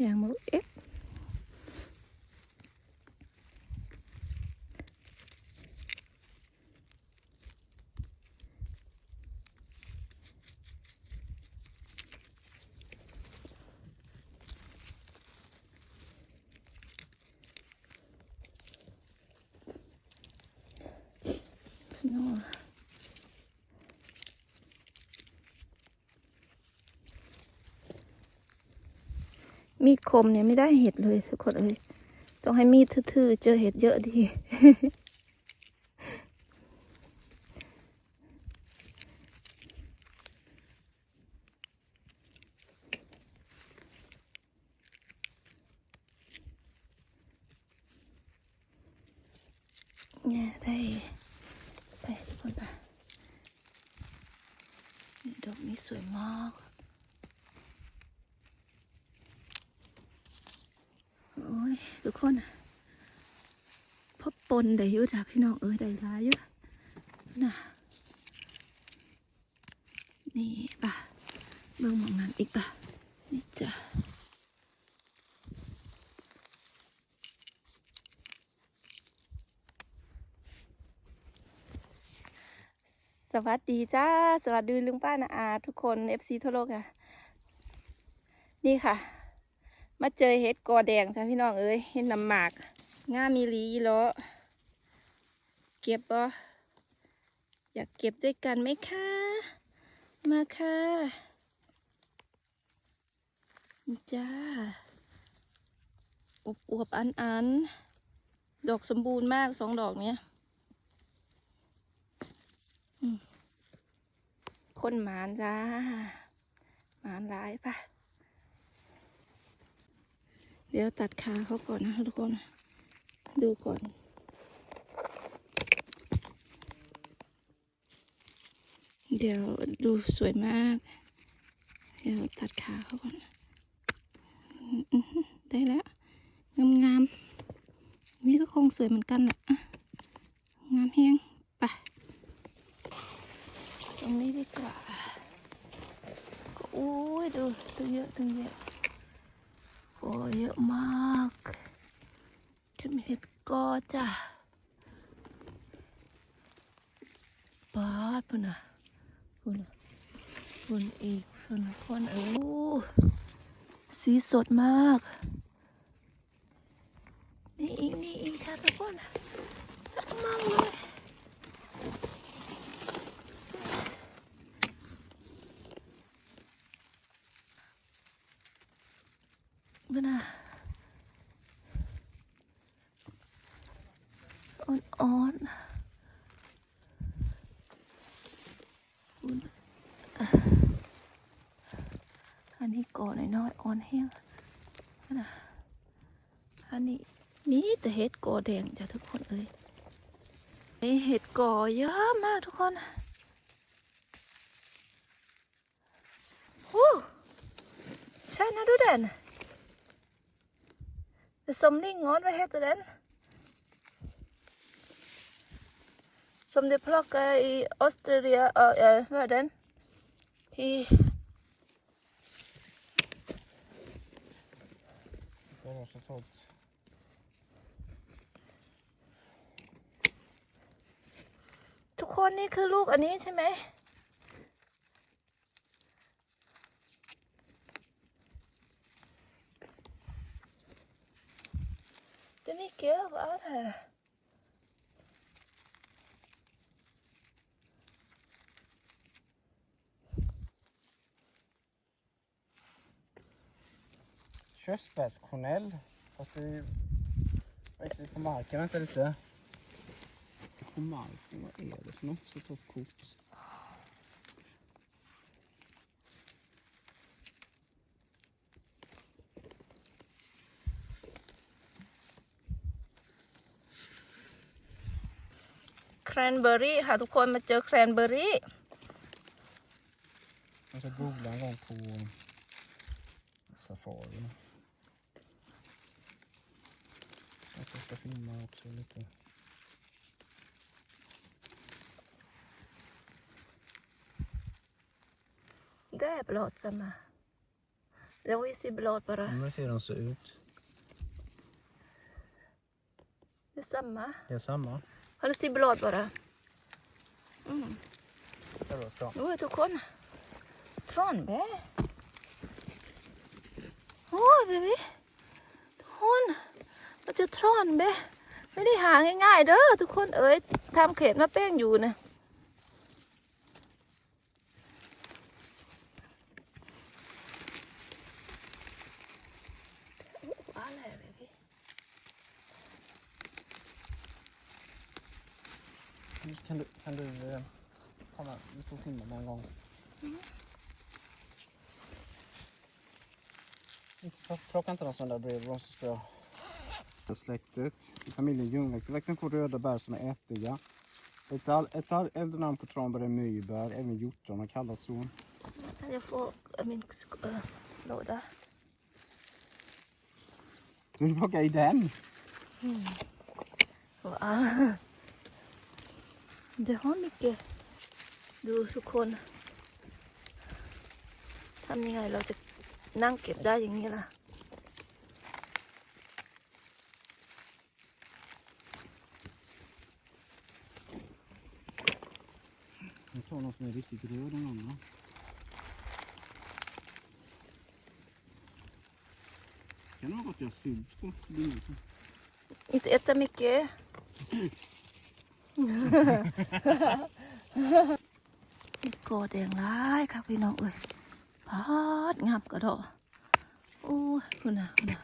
อย่าง มีดคมเนี่ยไม่ได้เห็ดเลยทุกคนเอ้ยต้องให้มีดทื่อๆเจอเห็ดเยอะดี เนี่ยได้ไปทุกคนไปดอกนี้สวยมาก โอ้ย ทุกคนพบปนได้ยุจ้ะพี่น้องเอ้ยได้หลายยู่นะนี่ป่ะเบิ่งมองนั้นอีกป่ะนี่จ้ะสวัสดีจ้า สวัสดีลุงป้านาอาทุกคน FC ทั่วโลกค่ะ นี่ค่ะ มาเจอเห็ดกอแดงจ้ะพี่น้องเอ้ยเห็ดน้ำหมากง่ามีลีเลาะเก็บบ่อยากเก็บด้วยกันไหมคะ มาค่ะจ้าอวบอวบอันอันๆดอกสมบูรณ์มากสองดอกเนี้ยคนหมานจ้าหมานหลายปะ เดี๋ยวตัดขาเขาก่อนนะทุกคน ดูก่อนเดี๋ยวดูสวยมาก เดี๋ยวตัดขาเขาก่อน ได้แล้ว งามงามนี่ก็คงสวยเหมือนกันแหละ งามแห้งไป ตรงนี้ดีกว่าก็โอ้ยดูตึงเยอะตึงเยอะ เยอะมากฉันม่เห็นก็จ้ะปาดพุ่นอะพุ่นอะพุ่นอีกพุ่นพุ่นเออโอ้สีสดมาก นี่อีกนี่อีกค่ะทุกคนมากเลย อ่อนๆพุ่นอันนี้ก่อนน้อยๆอ่อนแห้งนอะอันนี้มีแต่เห็ดกอแดงจ้ะทุกคนเอ้ยนี่เห็ดกอเยอะมากทุกคนฮู้ใช่นะดูเด่น Det er somlingån, hva heter den? Som de plukker i Australia, og uh, hva er den? I, Det var så tomt. ทุกคนนี่คือลูกอันนี้ใช่ไหม Det er mye overalt her. Körsbärskornell. Fast det växer på marken inte lite. På marken? Vad är det för något? Så ta upp kort. Cranberry ค่ะทุกคนมาเจอ Cranberry Jag ska googla en gång på Safari. Jag ska filma också lite. ได้ป ลอดสมา Det var ju blad bara. Om vi ser hur de ser ut. Det är samma. Det är samma. Har du blad bara? Mm. Det var bra. โอ้ยทุกค กคนมันจะทรอนแบไม่ได้หาง่ายๆเด้อทุกคนเอ้ยทำเขตมาแป้งอยู่นะว้าแหละเบบี้ Kan du, kan du eh, komma? Vi får filma med en gång. Inte- Plocka inte de sådana där bredvid, de som ska... släktet. Familjen Ljungväxtväxten får röda bär som är ättiga. Ett, all, ett all, äldre namn på tranbär är myrbär, även hjortron har kallats så. Kan jag få äh, min äh, låda? Du vill plocka i den? Mm. Wow. Ah. Det har mycket duusukon. Tamninga ei löytä nankki, dajingilla. Tar någon som är riktigt röd någon gång. va? Kan det vara gott att göra sylt på? Det är inte- Inte äta mycket. กอแดงร้ายค่ะพี่น้องเอ้ยพาดงามกระดอกโอ้ยคุณน่ะคุณน่ะ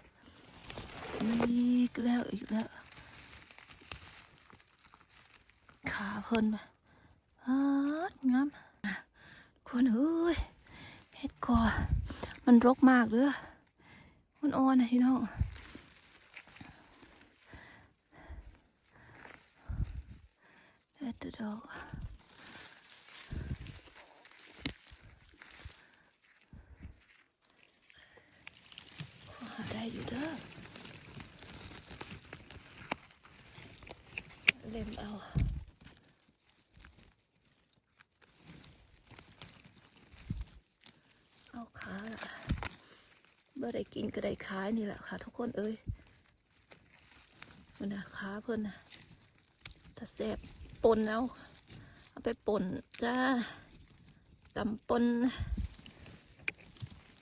อีกแล้วอีกแล้วขาเพิ่นไปพาด งามคนเอ้ยเฮ็ดกอมันรกมากเลยมันอ่อนนะพี่น้องเด็ดดอกได้อยู่เด้อเล็มเอาขาละเบ่ได้กินก็ได้ขายนี่แหละค่ะ ทุกคนเอ้ยมันนะขาเพิ่นนะถ้าแซ่บปนเอาเอาไปป่นจ้าตำปน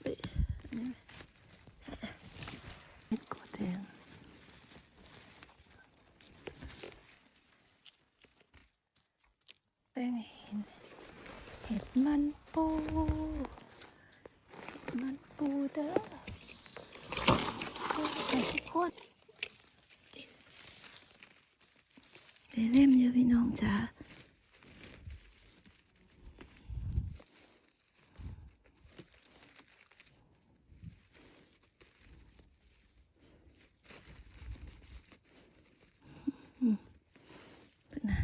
เอ้ยอันนี้เห็ดกอแดงแป้งเห็นเห็ดมันปูเห็ดมันปูเด้อโอ้ยทุกคน ไปเล่ม อยู่พี่น้องจ้าอืมเป็นนะ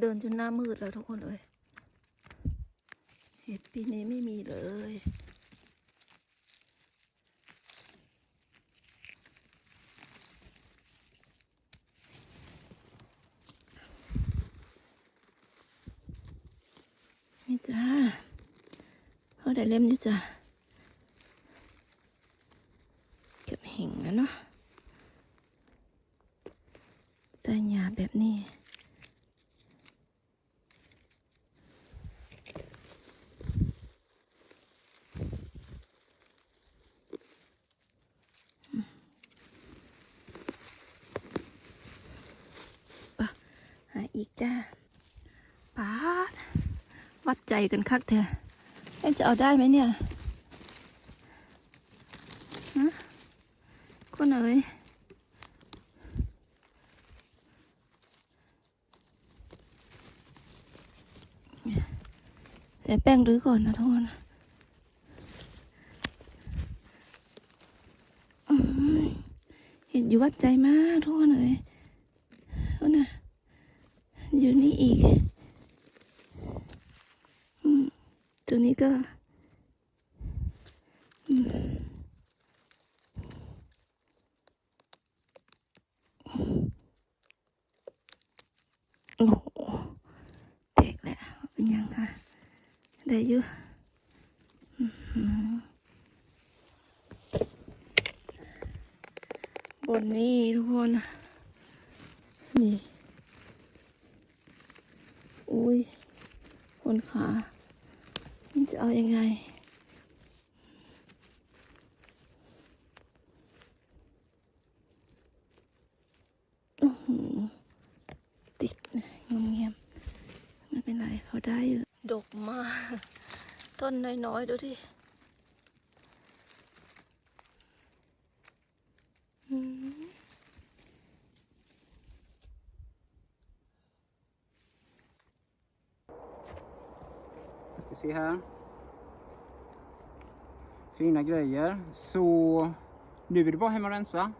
เดินจนหน้ามืดแล้วทุกคนเอ้ยเห็ดปีนี้ไม่มีเลย นี่จ้าเขาได้เล่มอยู่จ้าเก็บหิ่งแล้วเนาะแต่หยาแบบนี้ หา อีกจ้าปาดวัดใจกันคักเถอะเอ็จะเอาได้ไหมเนี่ยฮะคนเอ๋ยใส่แป้งรื้อก่อนนะทุกคนเห็นอยู่วัดใจมากทุกคนเอ๋ยเอานะ อยู่นี่อีกตรงนี้ก็โอ้โหเด็กแหละเป็นยังไงได้อยู่บนนี้ทุกคน นี่ อุ้ยคนขาจะเอายังไง ติดงงเงียบไม่เป็นไรเขาได้อยู่ ดกมาก ต้นน้อยๆ ดูที่ se här. Fina grejer. Så nu är det bara hem och rensa.